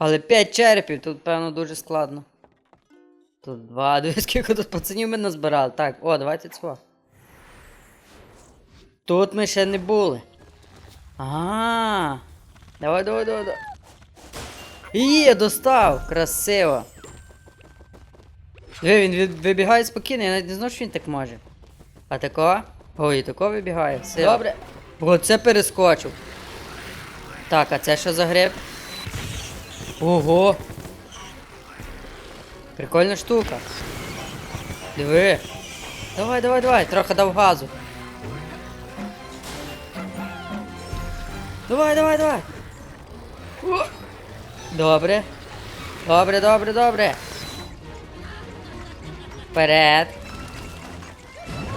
Але 5 черепів, тут, певно, дуже складно. Тут два, дивись, скільки тут пацанів ми назбирали. Так, о, давайте цього. Тут ми ще не були. А. Давай, давай, давай, давай. Є, достав! Красиво. Диви, він вибігає спокійно, я навіть не знав, що він так може. А тако? Ой, і тако вибігає. Все. Добре. О, це перескочив. Так, а це що за гриб? Ого! Прикольна штука. Диви. Давай, давай, давай, трохи дав газу. Давай, давай, давай. Добре. Добре, добре, добре. Вперед.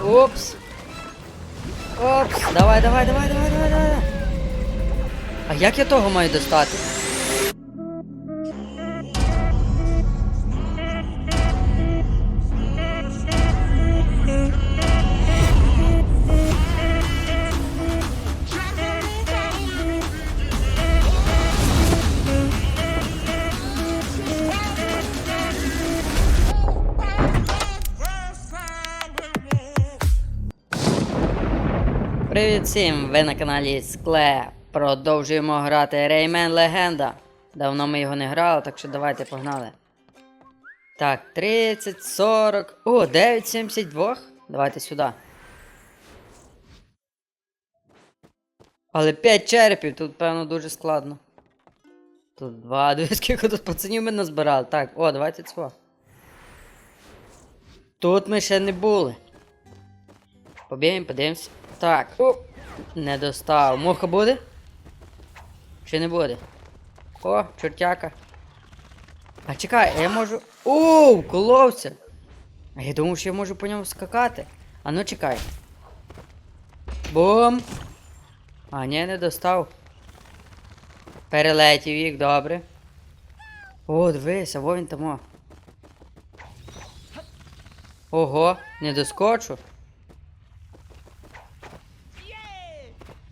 Упс. Опс. Давай, давай, давай, давай, давай, давай. А як я того маю достати? Всім! Ви на каналі Скле. Продовжуємо грати Rayman Легенда. Давно ми його не грали, так що давайте погнали. Так, 30, 40. О, 9,72. Давайте сюди. Але 5 черепів, тут, певно, дуже складно. Тут два, дивись, скільки тут пацанів ми назбирали. Так, о, давайте цього. Тут ми ще не були. Побігаємо, подивимось. Так. О! Не достав. Муха буде? Чи не буде? О, чортяка. А чекай, я можу. Оу, коловся! А я думав, що я можу по ньому скакати. А ну чекай. Бум! А, ні, не достав. Перелетів їх, добре. О, дивись, а во він там. Ого, не доскочу.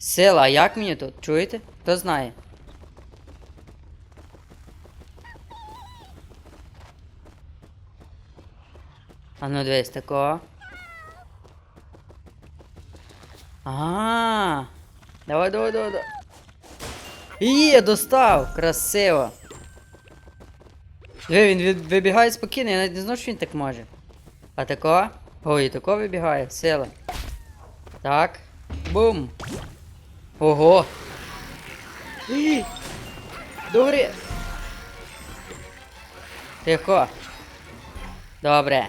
Сила, а як мені тут? Чуєте? Хто знає? А ну дивись такого. А. Давай, давай, давай, давай. Є, достав! Красиво. Диви, він вибігає спокійно, я навіть не знав, що він так може. А тако? Ой, тако вибігає, сила. Так. Бум. Ого! Добре! Тихо. Добре.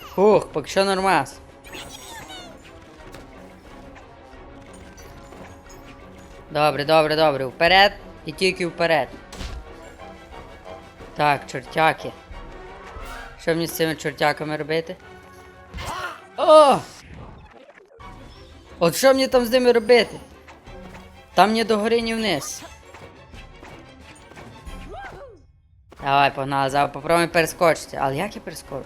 Фух, поки що нормас. Добре, добре, добре. Вперед і тільки вперед. Так, чортяки. Що мені з цими чортяками робити? О! От що мені там з ними робити? Там ні до гори, ні вниз. Давай, погнали, зараз попробуємо перескочити. Але як я перескочу?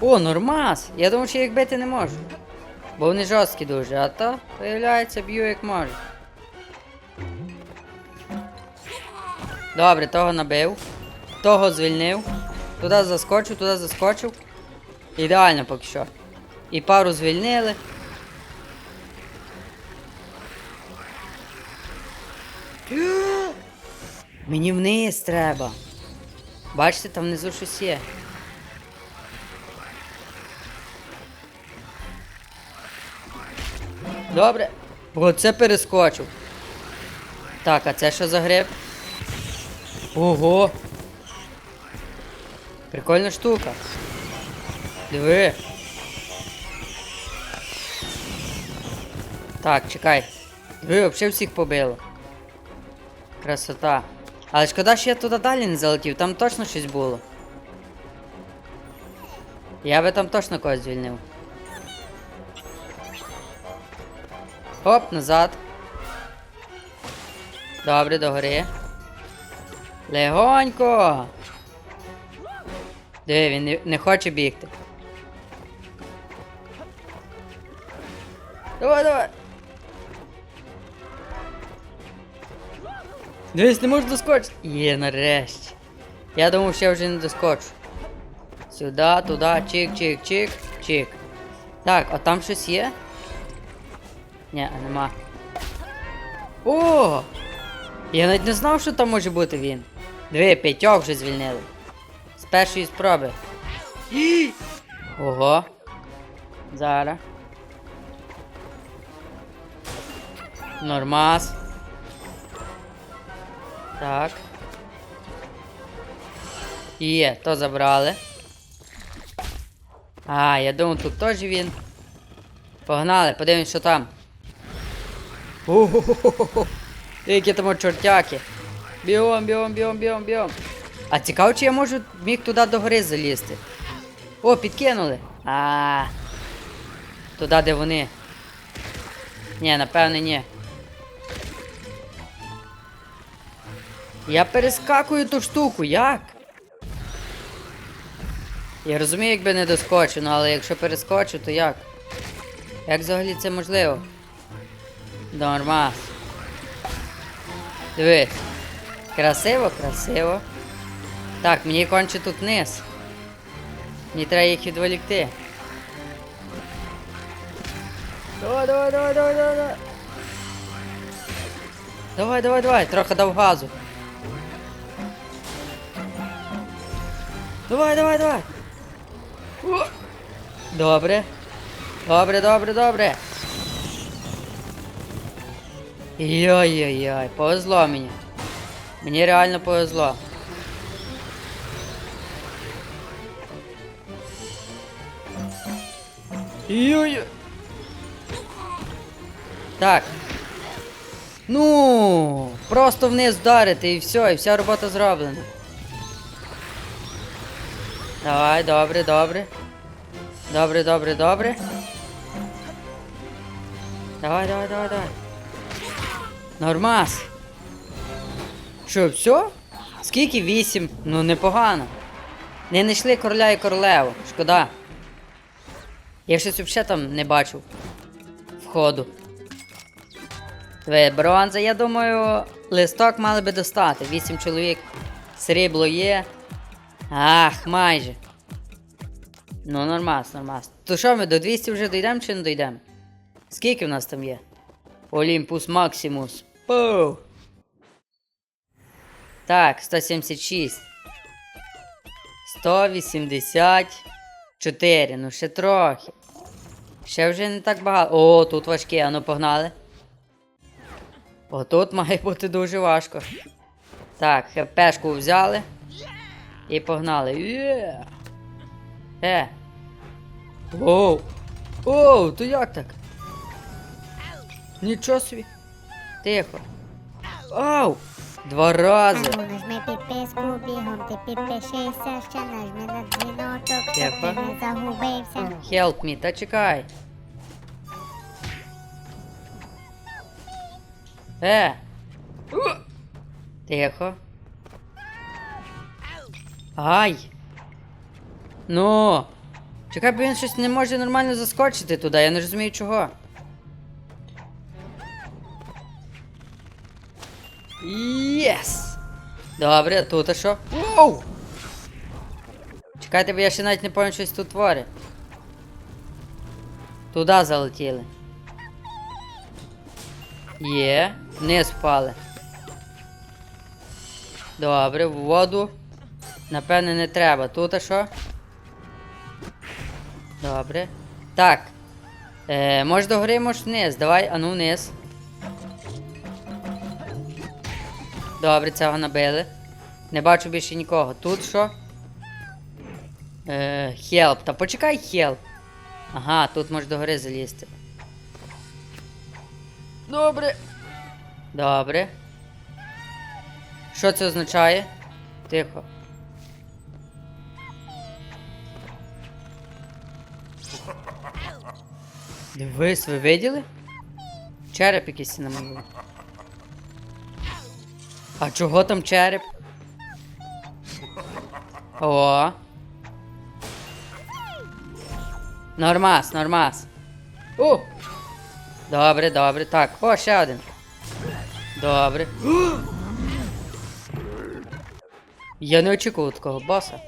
О, нормас! Я думав, що їх бити не можу. Бо вони жорсткі дуже, а то, виявляється, б'ю як можу. Добре, того набив. Того звільнив. Туди заскочив, туди заскочив. Ідеально поки що. І пару звільнили. Мені вниз треба. Бачите, там внизу щось є. Добре. Оце перескочив. Так, а це що за гриб? Ого! Прикольна штука. Диви. Так, чекай. Диви, взагалі всіх побило. Красота. Але шкода, що я туди далі не залетів, там точно щось було. Я би там точно когось звільнив. Хоп, назад. Добре, догори. Легонько. Диви, він не, хоче бігти. Давай, давай. Дивись, не можеш доскочити. Є, нарешті. Я думав, що я вже не доскочу. Сюди, туди, чик-чик-чик, чик. Так, а там щось є? Ні, нема. О! Я навіть не знав, що там може бути він. Дві, п'ятьох вже звільнили. З першої спроби. Ого. Зараз. Нормас. Так. Є, то забрали. А, я думав, тут теж він. Погнали, подивимось, що там. Ого-го-го-го. Які там чортяки. Біом, біом, біом, біом, біом. А цікаво, чи я можу міг туди до гори залізти. О, підкинули. А. Туди, де вони. Ні, напевне, ні. Я перескакую ту штуку, як? Я розумію, якби не доскочу, ну, але якщо перескочу, то як? Як взагалі це можливо? Нормас. Дивись. Красиво, красиво. Так, мені конче тут вниз. Мені треба їх відволікти. Давай, давай, давай, давай, давай. Давай, давай, давай, трохи дав газу. Давай, давай, давай. О! Добре. Добре, добре, добре. Йой-йой-йой, повезло мені. Мені реально повезло. Йой. Так. Ну, просто вниз вдарити і все, і вся робота зроблена. Давай, добре, добре. Добре, добре, добре. Давай, давай, давай, давай. Нормас. Що, все? Скільки? Вісім. Ну непогано. Не знайшли короля і королеву. Шкода. Я щось взагалі там не бачив. Входу. Диви, бронза, я думаю, листок мали би достати. Вісім чоловік. Срібло є. Ах, майже. Ну, нормас, нормас. То що ми до 200 вже дійдемо чи не дійдемо? Скільки в нас там є? Олімпус Максимус. Пу. Так, 176. 184. Ну ще трохи. Ще вже не так багато. О, тут важкі, а ну погнали. О, тут має бути дуже важко. Так, хпшку взяли. І погнали. Є. Е. Оу. Оу, то як так? Нічого собі. Тихо. Ау! Два рази. Ану, нажми підписку, бігом ти підпишися, ще нажми на дзвіночок, щоб Тихо. ти не загубився. Help me, та чекай. Е. Тихо. Ай. Ну. Чекай, бо він щось не може нормально заскочити туди, я не розумію чого. Єс! Добре, тут а що? Воу! Чекайте, бо я ще навіть не пам'ятаю, щось тут творить. Туди залетіли. Є, вниз впали. Добре, в воду. Напевне, не треба. Тут а що? Добре. Так. Е, може до гори, може вниз. Давай, ану вниз. Добре, цього набили. Не бачу більше нікого. Тут що? Е, хелп. Та почекай хелп. Ага, тут можеш до гори залізти. Добре. Добре. Що це означає? Тихо. Дивись, ви виділи? Череп якийсь намалював. А чого там череп? О. Нормас, нормас. О! Добре, добре. Так, о, ще один. Добре. Я не очікував такого боса.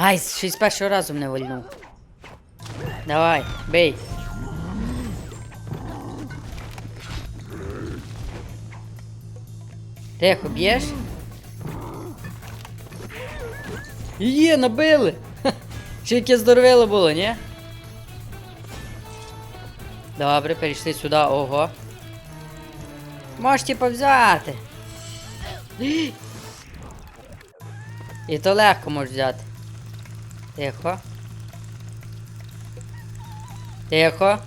Ай, щось з першого разу мене вальнув. Давай, бей. Тихо, б'єш? Є, набили! Ха, Ще яке здоровило було, ні? Добре, перейшли сюди, ого. Можеш типа взяти. І то легко можеш взяти. Тихо. Тихо.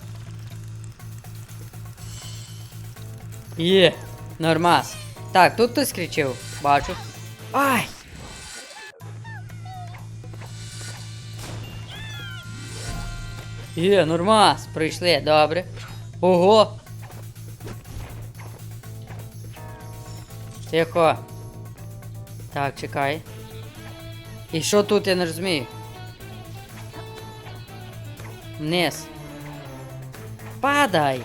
Є, нормас. Так, тут хтось кричив, бачу. Ай! Є, нормас, прийшли, добре. Ого! Тихо. Так, чекай. І що тут, я не розумію? Вниз. Падай.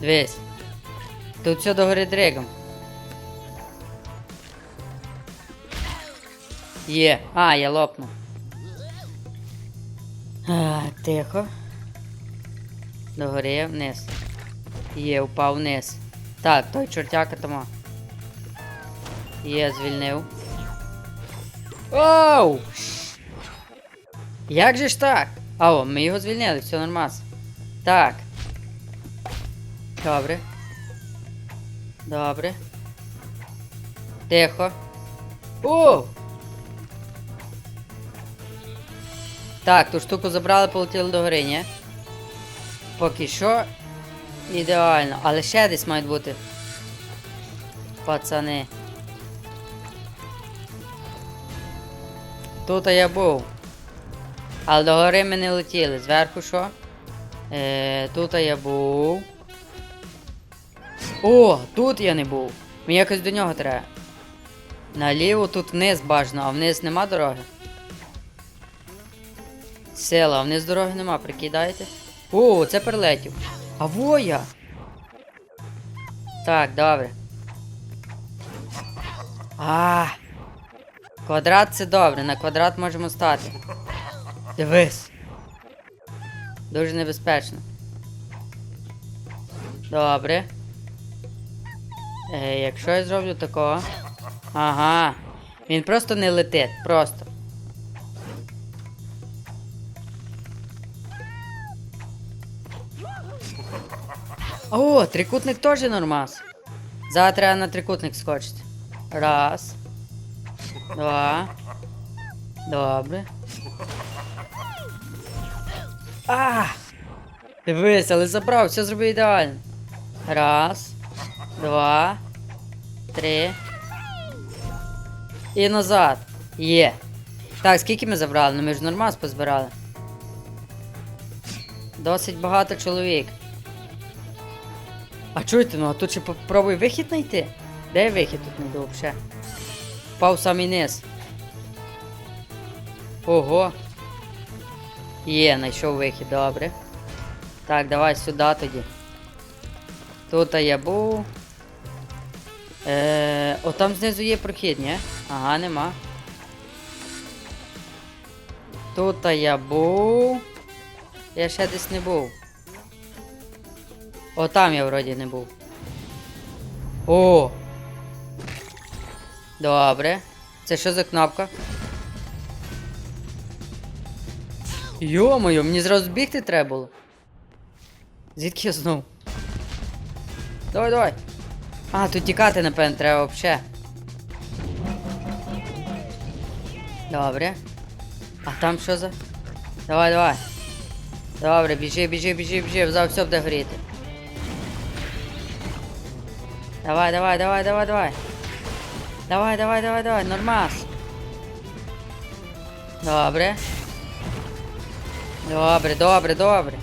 Дивись. Тут все догори дригом. Є. А, я лопнув. А, тихо. Догори вниз. Є, упав вниз. Так, той чортяка тому. Є, звільнив. Оу! Як же ж так? А, о, ми його звільнили, все нормас. Так. Добре. Добре. Тихо. О! Так, ту штуку забрали, полетіли до гори, ні? Поки що. Ідеально. Але ще десь мають бути. Пацани. Тут я був. Але до гори ми не летіли. Зверху що? Е, тут я був. О, тут я не був. Мені якось до нього треба. Наліво тут вниз бажано, а вниз нема дороги. Сила, а вниз дороги нема, прикидайте. О, це перелетів. А воя. Так, добре. А. Квадрат це добре, на квадрат можемо стати. Дивись. Дуже небезпечно. Добре. Е, якщо я зроблю такого. Ага. Він просто не летить, просто. О, трикутник теж нормас. Зараз треба на трикутник скочити. Раз. Два. Добре. А! Дивись, але забрав, все зробив ідеально. Раз. Два. Три. І назад. Є. Так, скільки ми забрали? Ну ми ж нормас позбирали. Досить багато чоловік. А чуєте, ну а тут ще попробуй вихід знайти. Де вихід тут не взагалі? Впав самий низ. Ого. Є, знайшов вихід, добре. Так, давай сюди тоді. Тут я був. Е, о, там знизу є прохід, ні? Ага, нема. Тут я був. Я ще десь не був. О, там я вроді не був. О! Добре. Це що за кнопка? Йо-моє, мені зразу бігти треба було. Звідки я знов? Давай, давай. А, тут тікати, напевно, треба взагалі. Добре. А там що за? Давай, давай. Добре, біжи, біжи, біжи, біжи, зараз все буде горіти. Давай, давай, давай, давай, давай. Давай, давай, давай, давай, нормас. Добре. Добре, добре, добре.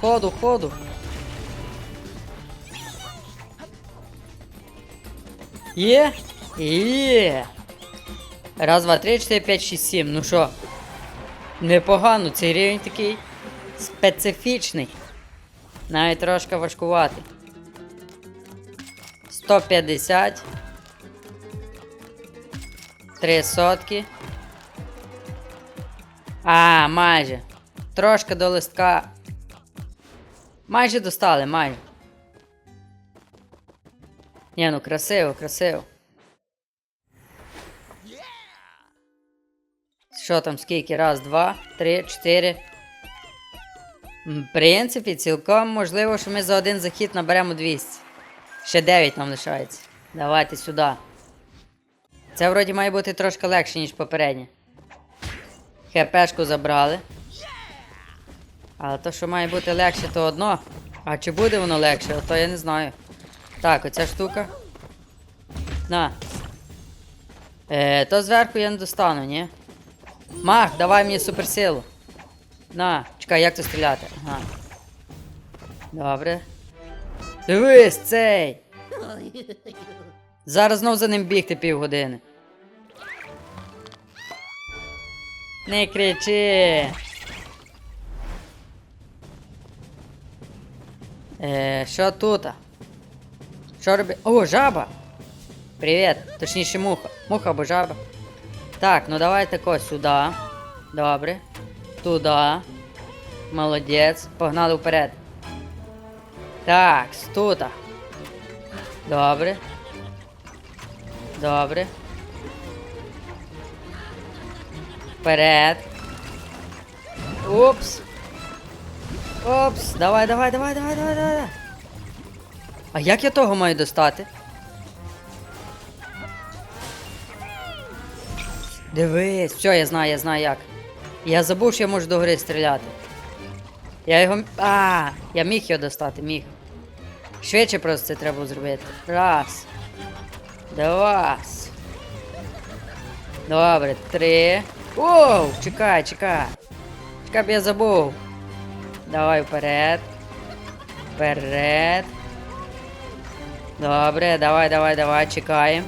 Ходу, ходу. Є? Є. Раз, два, три, чотири, п'ять, шість, сім. Ну що? Непогано, цей рівень такий специфічний. Навіть трошки важкуватий. 150. Три сотки. А, майже. Трошки до листка. Майже достали, майже. Ні, ну красиво, красиво. Що там, скільки? Раз, два, три, чотири. В принципі, цілком можливо, що ми за один захід наберемо 200. Ще 9 нам лишається. Давайте сюди. Це вроді має бути трошки легше, ніж попереднє. ХПшку забрали. Але то, що має бути легше, то одно. А чи буде воно легше, то я не знаю. Так, оця штука. На. Е, то зверху я не достану, ні? Мах, давай мені суперсилу. На, чекай, як це стріляти? Ага. Добре. Дивись, цей! Зараз знов за ним бігти півгодини. Не кричи. Е, що тут? Що робить? О, жаба! Привіт! Точніше муха. Муха або жаба. Так, ну давай тако сюди. Добре. Туди. Молодець. Погнали вперед. Так, тут. Добре. Добре. Вперед. Упс. Опс. Давай, давай, давай, давай, давай, давай. А як я того маю достати? Дивись, все, я знаю, я знаю як. Я забув, що я можу до гори стріляти. Я його. А, я міг його достати, міг. Швидше просто це треба зробити. Раз. Два. Добре, три. Оу, чекай, чекай. Чекай, б я забув. Давай вперед. Вперед. Добре, давай, давай, давай, чекаємо.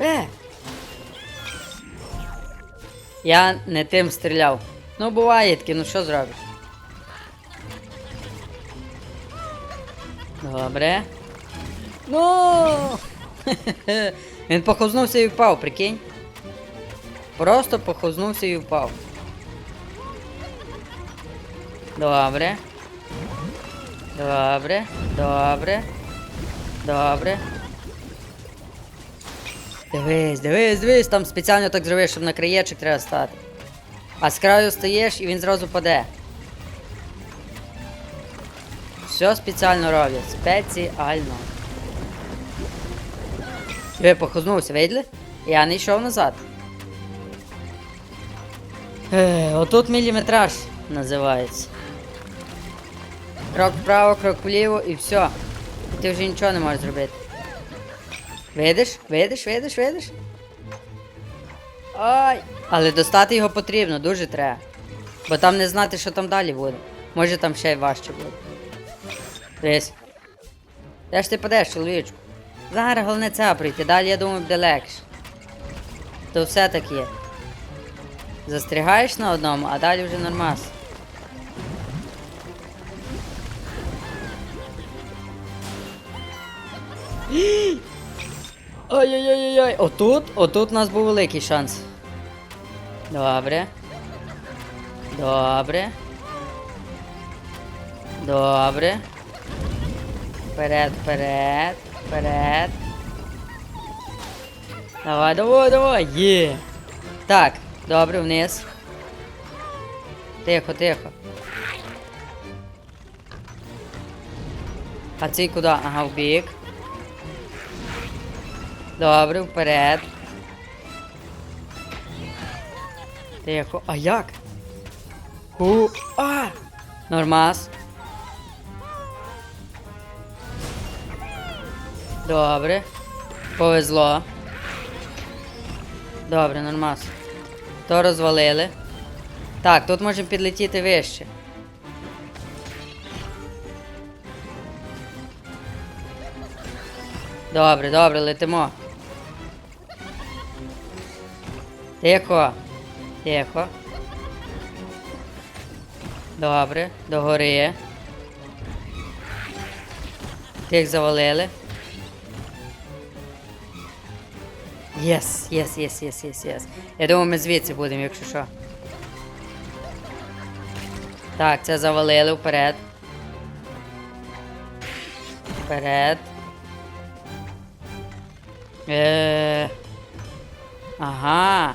Е! Я не тим стріляв. Ну, буває таке, ну що зробиш? Добре. Ну. Він похознувся і впав, прикинь. Просто похознувся і впав. Добре. Добре. Добре. Добре. Дивись, дивись, дивись, там спеціально так зробиш, щоб на краєчок треба стати. А з краю стаєш і він зразу паде. Все спеціально роблять. Спеціально. Ви похознувся, видели? Я не йшов назад. Е, отут міліметраж називається. Крок вправо, крок вліво і все. І ти вже нічого не можеш зробити. Видиш? Видиш, видиш, видиш? Ай! Але достати його потрібно, дуже треба. Бо там не знати, що там далі буде. Може там ще й важче буде. Дивись. Де ж ти падеш, чоловічку? Зараз головне це пройти, далі я думаю буде легше. То все так є. Застрягаєш на одному, а далі вже нормас. Ой-ой-ой-ой! Отут, отут у нас був великий шанс. Добре. Добре. Добре. Вперед, вперед, вперед. Давай, давай, давай! Є! Так, добре, вниз. Тихо, тихо. А цей куди? Ага, в бік. Добре, вперед. Тихо. А як? Ху. А! Нормас. Добре. Повезло. Добре, нормас. То розвалили. Так, тут можемо підлетіти вище. Добре, добре, летимо. Тихо. Тихо. Добре, догори. Тих завалили. Єс, єс, єс, єс, єс, єс. Я думаю, ми звідси будемо, якщо що. Так, це завалили вперед. Вперед. Е. Ага.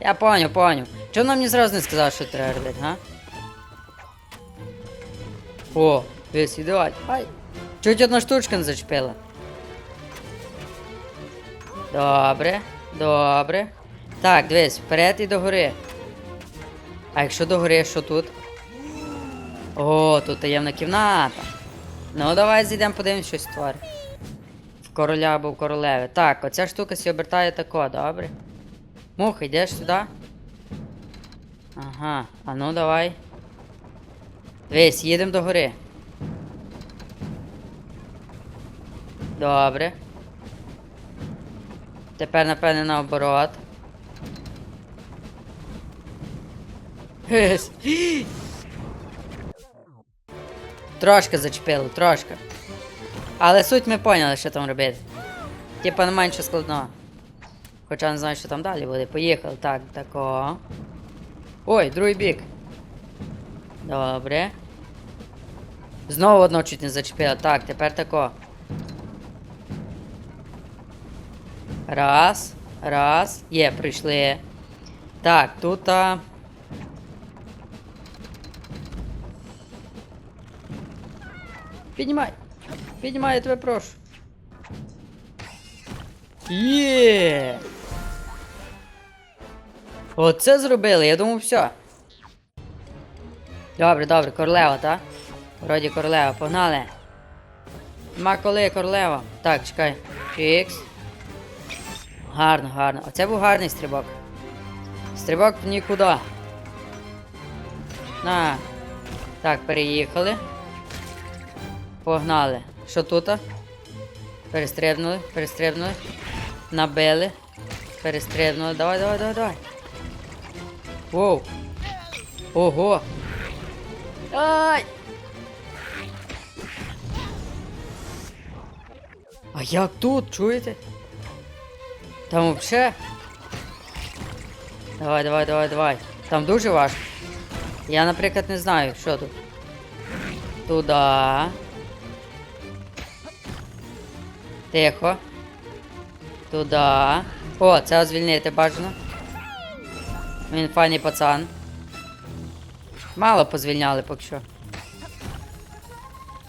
Я понял, понял. Чого нам мені зразу не сказав, що треба робити, га? О, дивись, ідеаль. Ай. Чуть одна штучка не зачепила. Добре, добре. Так, дивись, вперед і догори. А якщо догори, що тут? О, тут таємна кімната. Ну, давай зійдемо, подивимось щось твори. В короля або в королеви. Так, оця штука сі обертає тако, добре. Муха, йдеш сюди? Ага, а ну давай. Дивись, їдемо до гори. Добре. Тепер, напевне, наоборот. Трошки зачепило, трошки. Але суть ми поняли, що там робити. Типа не менше складного. Хоча не знаю, що там далі буде. Поїхали. Так, тако. Ой, другий бік. Добре. Знову одно чуть не зачепило. Так, тепер тако. Раз. Раз. Є, прийшли. Так, тут. А... Піднімай. Піднімай, я тебе прошу. Є. Оце зробили, я думав, все. Добре, добре, королева, так? Вроді королева, погнали. Нема коли королева. Так, чекай. Чікс. Гарно, гарно. Оце був гарний стрибок. Стрибок нікуди. На. Так, переїхали. Погнали. Що тут? Перестрибнули, перестрибнули. Набили. Перестрибнули. Давай, давай, давай, давай. Воу. Ого. Ай! А як тут, чуєте? Там вообще. Давай, давай, давай, давай. Там дуже важко. Я, наприклад, не знаю, що тут. Туда. Тихо. Туда. О, це звільнити бажано. Він файний пацан. Мало позвільняли поки що.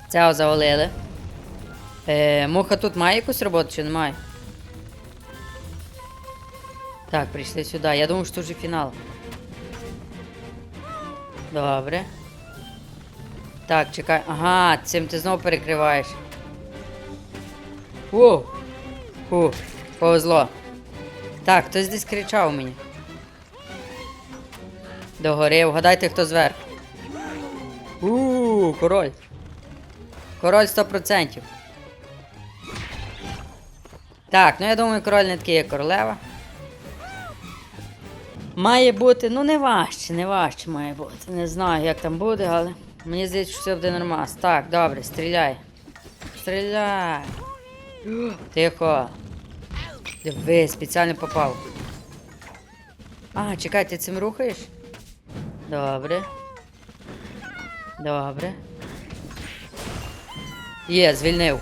Цього завалили. Е, муха тут має якусь роботу чи немає? Так, прийшли сюди. Я думав, що вже фінал. Добре. Так, чекай. Ага, цим ти знову перекриваєш. Воу! Фу, повезло. Так, хтось десь кричав мені. Догори, вгадайте, хто зверху. Ууу, король. Король 100%. Так, ну я думаю, король не такий, як королева. Має бути, ну не важче, не важче має бути. Не знаю, як там буде, але мені здається, що все буде нормас. Так, добре, стріляй. Стріляй. Тихо. Диви, спеціально попав. А, чекай, ти цим рухаєш? Добре. Добре. Є, звільнив.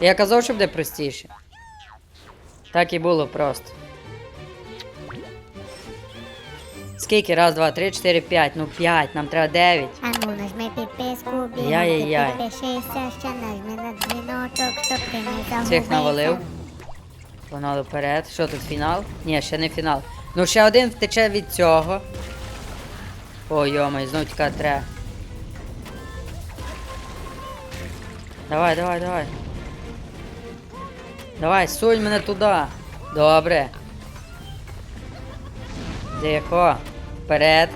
Я казав, що буде простіше. Так і було просто. Скільки? Раз, два, три, чотири, п'ять. Ну п'ять, нам треба дев'ять. А ну нажми підписку, Яй-яй-яй. підпишися, ще нажми на дзвіночок, щоб ти не загубився. Цих навалив. Погнали вперед. Що тут фінал? Ні, ще не фінал. Ну ще один втече від цього. Ой, йомай, знов тікати треба. Давай, давай, давай. Давай, сунь мене туди. Добре. Тихо. Вперед.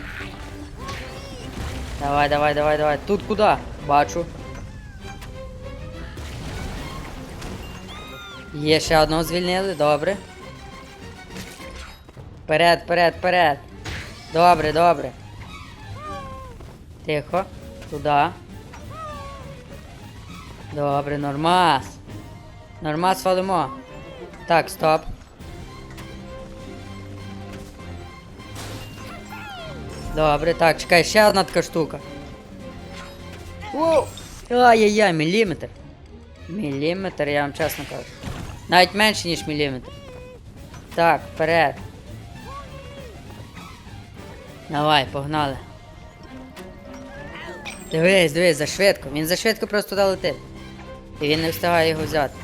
Давай, давай, давай, давай. Тут куди? Бачу. Є ще одного звільнили, добре. Вперед, вперед, вперед. Добре, добре. Тихо. Туди. Добре, нормас. Нормас валимо. Так, стоп. Добре, так, чекай, ще одна така штука. Воу! Ай-яй-яй, міліметр. Міліметр, я вам чесно кажу. Навіть менше, ніж міліметр. Так, вперед. Давай, погнали. Дивись, дивись, за швидко. Він за швидко просто туди летить. І він не встигає його взяти.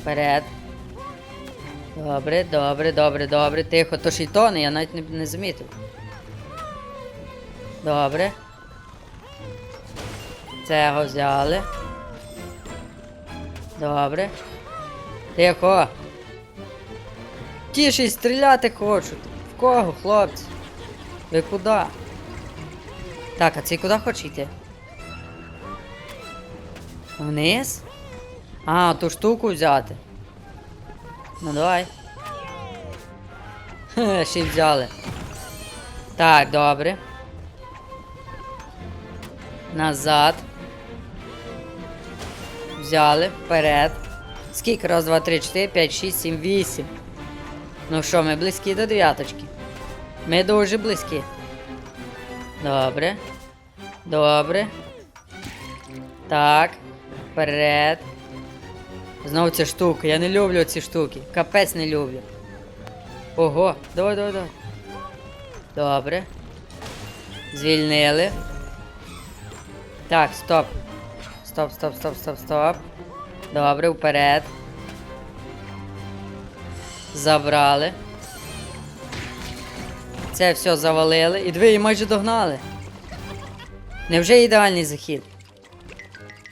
Вперед. Добре, добре, добре, добре. Тихо, то тоне, я навіть не, не замітив. Добре. Цього взяли. Добре. Тихо. Ті ще стріляти хочуть. В кого, хлопці? Ви куди? Так, а цей куди хоче йти? Вниз? А, ту штуку взяти. Ну давай. Хе, ще взяли. Так, добре. Назад. Взяли. Вперед. Скільки? Раз, два, три, чотири, п'ять, шість, сім, вісім. Ну що, ми близькі до дев'яточки. Ми дуже близькі. Добре. Добре. Так. Вперед. Знову ця штука. Я не люблю ці штуки. Капець не люблю. Ого, давай, давай, давай. Добре. Звільнили. Так, стоп. Стоп, стоп, стоп, стоп, стоп. Добре, вперед. Забрали. Це все завалили. І дві майже догнали. Невже ідеальний захід?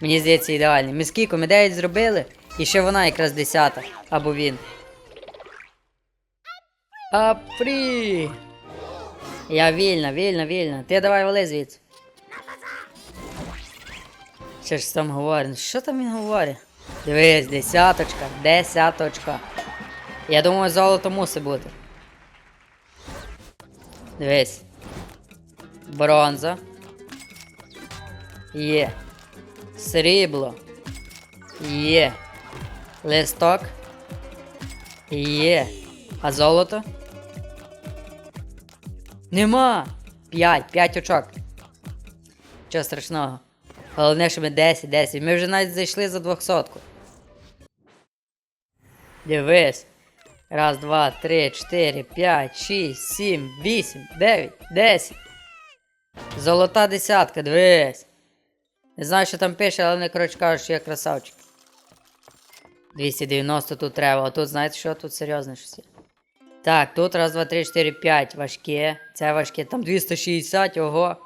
Мені здається, ідеальний. Ми скільки? Ми 9 зробили, і ще вона якраз 10. Або він. Апрі! Я вільна, вільна, вільна. Ти давай вали звідси. Що ж там говорить? Що там він говорить? Дивись, десяточка, десяточка. Я думаю, золото мусить бути. Дивись. Бронза. Є. Срібло. Є. Листок. Є. А золото? Нема. П'ять, п'ять очок. Чого страшного. Головне, що ми 10, 10. Ми вже навіть зайшли за 200. Дивись. Раз, два, три, чотири, п'ять, шість, сім, вісім, дев'ять, десять. Золота десятка, дивись. Не знаю, що там пише, але вони, коротше кажуть, що я красавчик. 290 тут треба, а тут знаєте що? Тут серйозне щось. Так, тут раз, два, три, чотири, п'ять. Важке. Це важке. Там 260, ого.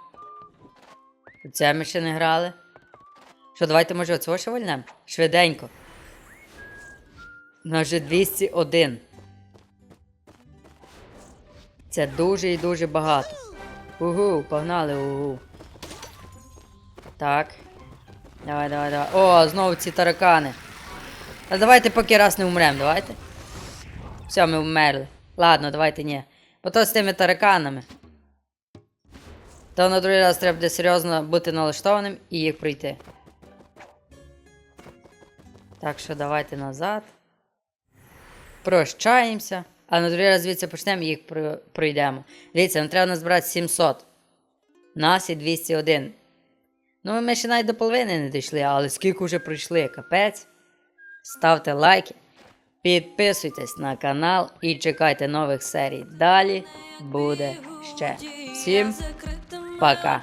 Це ми ще не грали. Що, давайте, може, оцього ще вольнем? Швиденько. У вже 201. Це дуже і дуже багато. Угу, погнали, угу. Так. Давай, давай, давай. О, знову ці таракани. А давайте поки раз не вмрем, давайте. Все, ми вмерли. Ладно, давайте ні. Бо то з тими тараканами. То на другий раз треба буде серйозно бути налаштованим і їх пройти. Так що давайте назад. Прощаємося. А на другий раз звідси почнемо і їх пройдемо. Дивіться, нам треба назбирати 700. Нас і 201. Ну, ми ще навіть до половини не дійшли, але скільки вже пройшли, капець. Ставте лайки, підписуйтесь на канал і чекайте нових серій. Далі буде ще. Всім пока.